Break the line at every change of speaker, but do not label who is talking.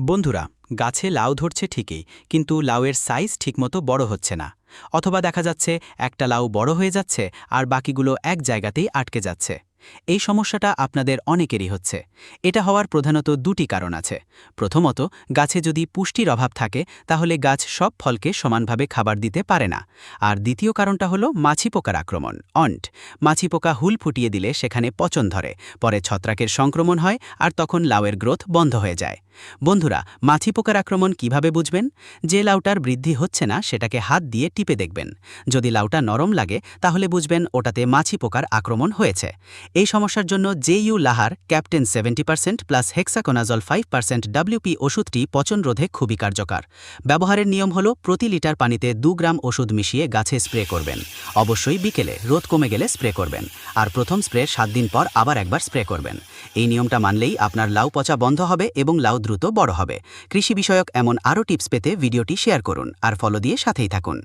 বন্ধুরা, গাছে লাউ ধরছে ঠিকই, কিন্তু লাউয়ের সাইজ ঠিকমতো বড় হচ্ছে না। অথবা দেখা যাচ্ছে, একটা লাউ বড় হয়ে যাচ্ছে আর বাকিগুলো এক জায়গাতেই আটকে যাচ্ছে। এই সমস্যাটা আপনাদের অনেকেরই হচ্ছে। এটা হওয়ার প্রধানত দুটি কারণ আছে। প্রথমত, গাছে যদি পুষ্টির অভাব থাকে, তাহলে গাছ সব ফলকে সমানভাবে খাবার দিতে পারে না। আর দ্বিতীয় কারণটা হলো মাছি পোকার আক্রমণ, অন্ট। মাছি পোকা হুল ফুটিয়ে দিলে সেখানে পচন ধরে, পরে ছত্রাকের সংক্রমণ হয় আর তখন লাউয়ের গ্রোথ বন্ধ হয়ে যায়। বন্ধুরা মাছি পোকার আক্রমণ কীভাবে বুঝবেন? যে লাউটার বৃদ্ধি হচ্ছে না, সেটাকে হাত দিয়ে টিপে দেখবেন। যদি লাউটা নরম লাগে, তাহলে বুঝবেন ওটাতে মাছি পোকার আক্রমণ হয়েছে। এই সমস্যার জন্য জে ইউ লাহার, captan seventy percent plus hexaconazole five percent WP ওষুধটি পচন রোধে খুবই কার্যকর। ব্যবহারের নিয়ম হল প্রতি লিটার পানিতে দু গ্রাম ওষুধ মিশিয়ে গাছে স্প্রে করবেন। অবশ্যই বিকেলে রোদ কমে গেলে স্প্রে করবেন। আর প্রথম স্প্রে সাত দিন পর আবার একবার স্প্রে করবেন। এই নিয়মটা মানলেই আপনার লাউ পচা বন্ধ হবে এবং লাউ দ্রুত বড় হবে। কৃষি বিষয়ক এমন আরও টিপস পেতে ভিডিওটি শেয়ার করুন। আর ফলো দিয়ে সাথেই থাকুন।